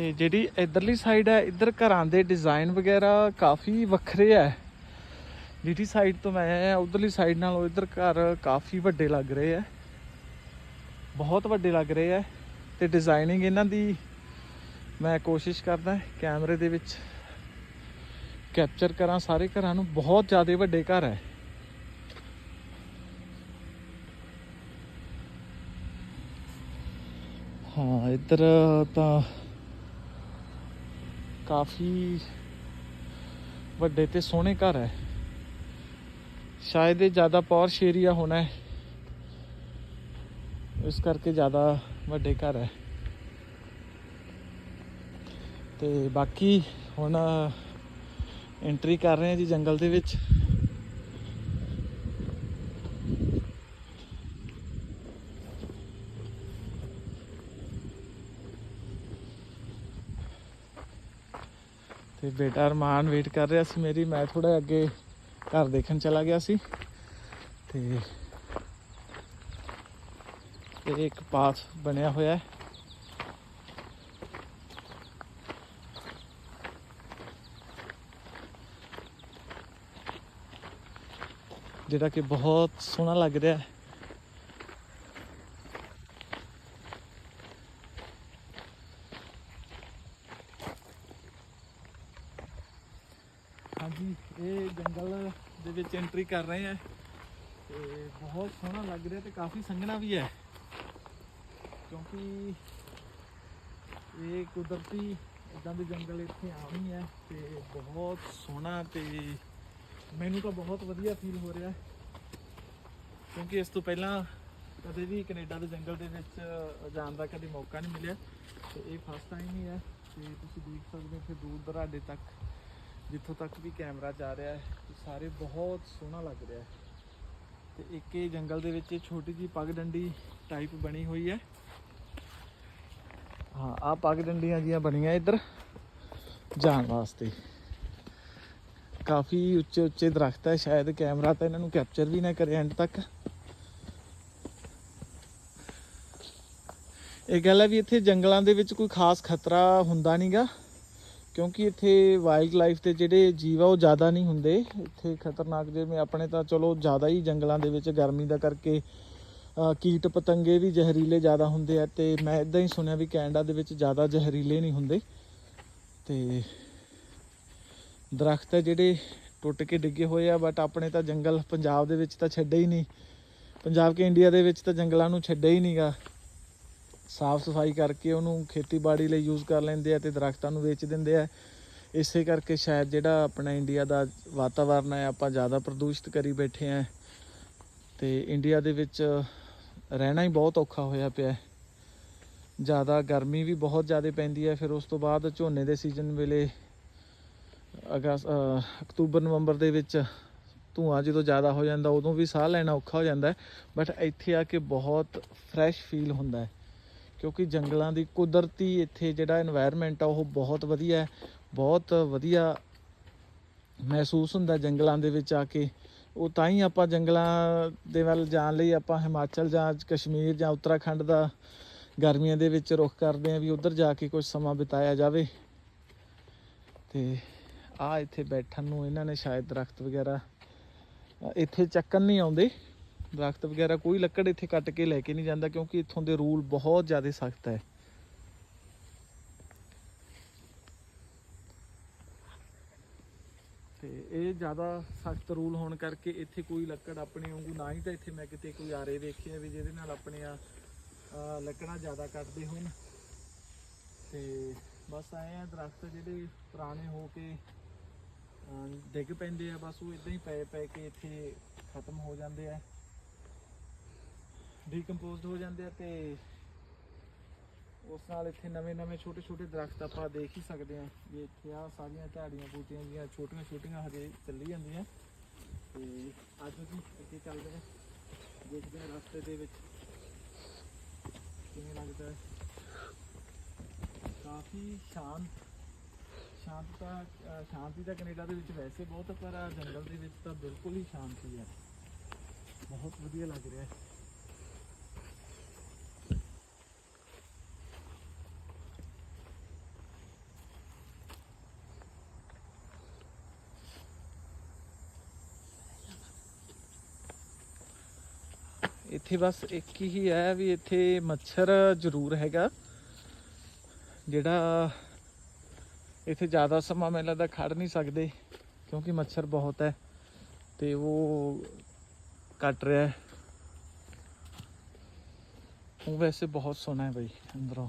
ਤੇ ਜਿਹੜੀ ਇਧਰਲੀ ਸਾਈਡ ਹੈ, ਇੱਧਰ ਘਰਾਂ ਦੇ ਡਿਜ਼ਾਈਨ ਵਗੈਰਾ ਕਾਫੀ ਵੱਖਰੇ ਹੈ। ਜਿਹੜੀ ਸਾਈਡ ਤੋਂ ਮੈਂ ਆਇਆ, ਉਧਰਲੀ ਸਾਈਡ ਨਾਲੋਂ ਇੱਧਰ ਘਰ ਕਾਫੀ ਵੱਡੇ ਲੱਗ ਰਹੇ ਹੈ। ਬਹੁਤ ਵੱਡੇ ਲੱਗ ਰਹੇ ਹੈ ਤੇ ਡਿਜ਼ਾਈਨਿੰਗ ਇਹਨਾਂ ਦੀ ਮੈਂ ਕੋਸ਼ਿਸ਼ ਕਰਦਾ ਕੈਮਰੇ ਦੇ ਵਿੱਚ ਕੈਪਚਰ ਕਰਾਂ। ਸਾਰੇ ਘਰਾਂ ਨੂੰ ਬਹੁਤ ਜ਼ਿਆਦਾ ਵੱਡੇ ਘਰ ਹੈ। ਹਾਂ, ਇੱਧਰ ਤਾਂ ਕਾਫੀ ਵੱਡੇ ਤੇ ਸੋਹਣੇ ਘਰ ਹੈ। ਸ਼ਾਇਦ ਇਹ ਜ਼ਿਆਦਾ ਪੌਰਸ਼ ਏਰੀਆ ਹੋਣਾ ਹੈ। ਇਸ ਕਰਕੇ ਜ਼ਿਆਦਾ ਵੱਡੇ ਘਰ ਹੈ। ਤੇ ਬਾਕੀ ਹੁਣ ਐਂਟਰੀ ਕਰ ਰਹੇ ਹਾਂ ਜੀ ਜੰਗਲ ਦੇ ਵਿੱਚ। ਤੇ ਬੇਟਾ ਅਰਮਾਨ ਵੇਟ ਕਰ ਰਿਹਾ ਸੀ ਮੇਰੀ, ਮੈਂ ਥੋੜਾ ਅੱਗੇ ਘਰ ਦੇਖਣ ਚਲਾ ਗਿਆ ਸੀ। ਤੇ ਇਹ ਇੱਕ ਪਾਥ ਬਣਿਆ ਹੋਇਆ ਹੈ। ਜਿਹੜਾ ਕਿ ਬਹੁਤ ਸੋਹਣਾ ਲੱਗ ਰਿਹਾ ਹੈ। ਹਾਂਜੀ, ਇਹ ਜੰਗਲ ਦੇ ਵਿੱਚ ਐਂਟਰੀ ਕਰ ਰਹੇ ਹਾਂ ਤੇ ਬਹੁਤ ਸੋਹਣਾ ਲੱਗ ਰਿਹਾ ਤੇ ਕਾਫੀ ਸੰਘਣਾ ਵੀ ਹੈ। ਕਿਉਂਕਿ ਇਹ ਕੁਦਰਤੀ ਇਦਾਂ ਦੇ ਜੰਗਲ ਇੱਥੇ ਆਉਣੀ ਹੈ ਤੇ ਬਹੁਤ ਸੋਹਣਾ ਤੇ ਮੈਨੂੰ ਤਾਂ ਬਹੁਤ ਵਧੀਆ ਫੀਲ ਹੋ ਰਿਹਾ। ਕਿਉਂਕਿ ਇਸ ਤੋਂ ਪਹਿਲਾਂ ਕਦੇ ਵੀ ਕੈਨੇਡਾ ਦੇ ਜੰਗਲ ਦੇ ਵਿੱਚ ਜਾਣ ਦਾ ਕਦੇ ਮੌਕਾ ਨਹੀਂ ਮਿਲਿਆ। ਤੇ ਇਹ ਫਸਟ ਟਾਈਮ ਹੀ ਹੈ ਤੇ ਤੁਸੀਂ ਦੇਖ ਸਕਦੇ ਹੋ ਕਿ ਦੂਰ ਦਰਾਡੇ ਤੱਕ। ਜਿੱਥੋਂ ਤੱਕ ਵੀ ਕੈਮਰਾ ਜਾ ਰਿਹਾ ਹੈ ਸਾਰੇ ਬਹੁਤ ਸੋਹਣਾ ਲੱਗ ਰਿਹਾ ਹੈ। ਤੇ ਇੱਕ ਇਹ ਜੰਗਲ ਦੇ ਵਿੱਚ ਛੋਟੀ ਜੀ ਪੱਗ ਡੰਡੀ ਟਾਈਪ ਬਣੀ ਹੋਈ ਹੈ। ਹਾਂ ਆ ਪੱਗ ਡੰਡੀਆਂ ਜੀਆਂ ਬਣੀਆਂ ਇੱਧਰ ਜਾਣ ਵਾਸਤੇ। ਕਾਫੀ ਉੱਚੇ ਉੱਚੇ ਦਰਖਤ ਹੈ, ਸ਼ਾਇਦ ਕੈਮਰਾ ਤਾਂ ਇਹਨਾਂ ਨੂੰ ਕੈਪਚਰ ਵੀ ਨਾ ਕਰੇ ਐਂਡ ਤੱਕ। ਇਹ ਗੱਲ ਹੈ ਵੀ ਇੱਥੇ ਜੰਗਲਾਂ ਦੇ ਵਿੱਚ ਕੋਈ ਖਾਸ ਖਤਰਾ ਹੁੰਦਾ ਨਹੀਂਗਾ ਕਿਉਂਕਿ ਇੱਥੇ ਵਾਈਲਡ ਲਾਈਫ ਦੇ ਜਿਹੜੇ ਜੀਵ ਆ, ਉਹ ਜ਼ਿਆਦਾ ਨਹੀਂ ਹੁੰਦੇ। ਇੱਥੇ ਖਤਰਨਾਕ ਜਿਵੇਂ ਆਪਣੇ ਤਾਂ ਚਲੋ ਜ਼ਿਆਦਾ ਹੀ ਜੰਗਲਾਂ ਦੇ ਵਿੱਚ ਗਰਮੀ ਦਾ ਕਰਕੇ ਕੀਟ ਪਤੰਗੇ ਵੀ ਜ਼ਹਿਰੀਲੇ ਜ਼ਿਆਦਾ ਹੁੰਦੇ ਆ ਤੇ ਮੈਂ ਇਦਾਂ ਹੀ ਸੁਣਿਆ ਵੀ ਕੈਨੇਡਾ ਦੇ ਵਿੱਚ ਜ਼ਿਆਦਾ ਜ਼ਹਿਰੀਲੇ ਨਹੀਂ ਹੁੰਦੇ। ਤੇ ਦਰਖਤ ਹੈ ਜਿਹੜੇ ਟੁੱਟ ਕੇ ਡਿੱਗੇ ਹੋਏ ਆ ਬਟ ਆਪਣੇ ਤਾਂ ਜੰਗਲ ਪੰਜਾਬ ਦੇ ਵਿੱਚ ਤਾਂ ਛੱਡੇ ਹੀ ਨਹੀਂ। ਪੰਜਾਬ ਕੇ ਇੰਡੀਆ ਦੇ ਵਿੱਚ ਤਾਂ ਜੰਗਲਾਂ ਨੂੰ ਛੱਡਿਆ ਹੀ ਨਹੀਂਗਾ ਸਾਫ਼ ਸਫ਼ਾਈ ਕਰਕੇ ਉਹਨੂੰ ਖੇਤੀਬਾੜੀ ਲਈ ਯੂਜ਼ ਕਰ ਲੈਂਦੇ ਆ ਤੇ ਦਰਖਤਾਂ ਨੂੰ ਵੇਚ ਦਿੰਦੇ ਆ। ਇਸੇ ਕਰਕੇ ਸ਼ਾਇਦ ਜਿਹੜਾ ਆਪਣਾ ਇੰਡੀਆ ਦਾ ਵਾਤਾਵਰਨ ਹੈ, ਆਪਾਂ ਜ਼ਿਆਦਾ ਪ੍ਰਦੂਸ਼ਿਤ ਕਰੀ ਬੈਠੇ ਆ। ਤੇ ਇੰਡੀਆ ਦੇ ਵਿੱਚ ਰਹਿਣਾ ਹੀ ਬਹੁਤ ਔਖਾ ਹੋਇਆ ਪਿਆ ਜ਼ਿਆਦਾ ਗਰਮੀ ਵੀ ਬਹੁਤ ਜ਼ਿਆਦਾ ਪੈਂਦੀ ਹੈ, ਫਿਰ ਉਸ ਤੋਂ ਬਾਅਦ ਝੋਨੇ ਦੇ ਸੀਜ਼ਨ ਵੇਲੇ ਅਗਸਤ ਅਕਤੂਬਰ, ਨਵੰਬਰ ਦੇ ਵਿੱਚ ਧੂਆਂ ਜਦੋਂ ਜ਼ਿਆਦਾ ਹੋ ਜਾਂਦਾ, ਉਦੋਂ ਵੀ ਸਾਹ ਲੈਣਾ ਔਖਾ ਹੋ ਜਾਂਦਾ ਬਟ ਇੱਥੇ ਆ ਕੇ ਬਹੁਤ ਫਰੈਸ਼ ਫੀਲ ਹੁੰਦਾ ਹੈ। ਕਿਉਂਕਿ ਜੰਗਲਾਂ ਦੀ ਕੁਦਰਤੀ ਇੱਥੇ ਜਿਹੜਾ এনवायरमेंट ਆ, ਉਹ ਬਹੁਤ ਵਧੀਆ ਹੈ, ਬਹੁਤ ਵਧੀਆ ਮਹਿਸੂਸ ਹੁੰਦਾ ਜੰਗਲਾਂ ਦੇ ਵਿੱਚ ਆ ਕੇ। ਉਹ ਤਾਂ ਹੀ ਆਪਾਂ ਜੰਗਲਾਂ ਦੇ ਵੱਲ ਜਾਣ ਲਈ ਆਪਾਂ ਹਿਮਾਚਲ ਜਾਂ ਕਸ਼ਮੀਰ ਜਾਂ ਉੱਤਰਾਖੰਡ ਦਾ ਗਰਮੀਆਂ ਦੇ ਵਿੱਚ ਰੁਖ ਕਰਦੇ ਆ ਵੀ ਉੱਧਰ ਜਾ ਕੇ ਕੁਝ ਸਮਾਂ ਬਿਤਾਇਆ ਜਾਵੇ। ਤੇ ਆ ਇੱਥੇ ਬੈਠਣ ਨੂੰ ਇਹਨਾਂ ਨੇ ਸ਼ਾਇਦ ਦਰਖਤ ਵਗੈਰਾ, ਇੱਥੇ ਚੱਕਣ ਨਹੀਂ ਆਉਂਦੇ। ਦਰਖਤ ਵਗੈਰਾ ਕੋਈ ਲੱਕੜ ਇੱਥੇ ਕੱਟ ਕੇ ਲੈ ਕੇ ਨਹੀਂ ਜਾਂਦਾ ਕਿਉਂਕਿ ਇੱਥੋਂ ਦੇ ਰੂਲ ਬਹੁਤ ਜ਼ਿਆਦਾ ਸਖਤ ਹੈ। ਤੇ ਇਹ ਜ਼ਿਆਦਾ ਸਖਤ ਰੂਲ ਹੋਣ ਕਰਕੇ ਇੱਥੇ ਕੋਈ ਲੱਕੜ ਆਪਣੇ ਵਾਂਗੂ ਨਾ ਹੀ ਤਾਂ ਇੱਥੇ ਮੈਂ ਕਿਤੇ ਕੋਈ ਆਰੇ ਵੇਖੇ ਆ ਵੀ ਜਿਹਦੇ ਨਾਲ ਆਪਣੀਆਂ ਅਹ, ਲੱਕੜਾਂ ਜ਼ਿਆਦਾ ਕੱਟਦੇ ਹੋਣ। ਤੇ ਬਸ ਆਏ ਆ ਦਰਖਤ ਜਿਹੜੇ ਪੁਰਾਣੇ ਹੋ ਕੇ ਡਿੱਗ ਪੈਂਦੇ ਆ ਬਸ ਉਹ ਇਦਾਂ ਹੀ ਪਏ ਪਏ ਕੇ ਇੱਥੇ ਖਤਮ ਹੋ ਜਾਂਦੇ ਆ। ਡੀਕੰਪੋਜ਼ਡ ਹੋ ਜਾਂਦੇ ਆ ਤੇ ਉਸ ਨਾਲ ਇੱਥੇ ਨਵੇਂ ਨਵੇਂ ਛੋਟੇ ਛੋਟੇ ਦਰਖਤ ਆਪਾਂ ਦੇਖ ਹੀ ਸਕਦੇ ਆ ਵੀ ਇੱਥੇ ਆ ਸਾਰੀਆਂ ਝਾੜੀਆਂ ਬੂਟੀਆਂ ਦੀਆਂ ਛੋਟੀਆਂ ਛੋਟੀਆਂ ਹਜੇ ਚੱਲੀ ਜਾਂਦੀਆਂ। ਤੇ ਅੱਜ ਅਸੀਂ ਅੱਗੇ ਚੱਲਦੇ ਆ ਦੇਖਦੇ ਆ ਰਸਤੇ ਦੇ ਵਿੱਚ ਕਿਵੇਂ ਲੱਗਦਾ ਕਾਫੀ ਸ਼ਾਂਤ ਸ਼ਾਂਤਤਾ ਸ਼ਾਂਤੀ ਤਾਂ ਕੈਨੇਡਾ ਦੇ ਵਿੱਚ ਵੈਸੇ ਬਹੁਤ ਪਰ ਜੰਗਲ ਦੇ ਵਿੱਚ ਤਾਂ ਬਿਲਕੁਲ ਹੀ ਸ਼ਾਂਤੀ ਹੈ। ਬਹੁਤ ਵਧੀਆ ਲੱਗ ਰਿਹਾ ਹੈ। ਇੱਥੇ ਬਸ ਇੱਕ ਹੀ ਹੈ ਵੀ ਇੱਥੇ ਮੱਛਰ ਜ਼ਰੂਰ ਹੈਗਾ। ਜਿਹੜਾ ਇੱਥੇ ਜ਼ਿਆਦਾ ਸਮਾਂ ਮੈਨੂੰ ਲੱਗਦਾ ਖੜ ਨਹੀਂ ਸਕਦੇ, ਕਿਉਂਕਿ ਮੱਛਰ ਬਹੁਤ ਹੈ ਤੇ ਉਹ ਕੱਟ ਰਿਹਾ ਉਹ ਵੈਸੇ ਬਹੁਤ ਸੋਹਣਾ ਹੈ ਬਈ, ਅੰਦਰੋਂ।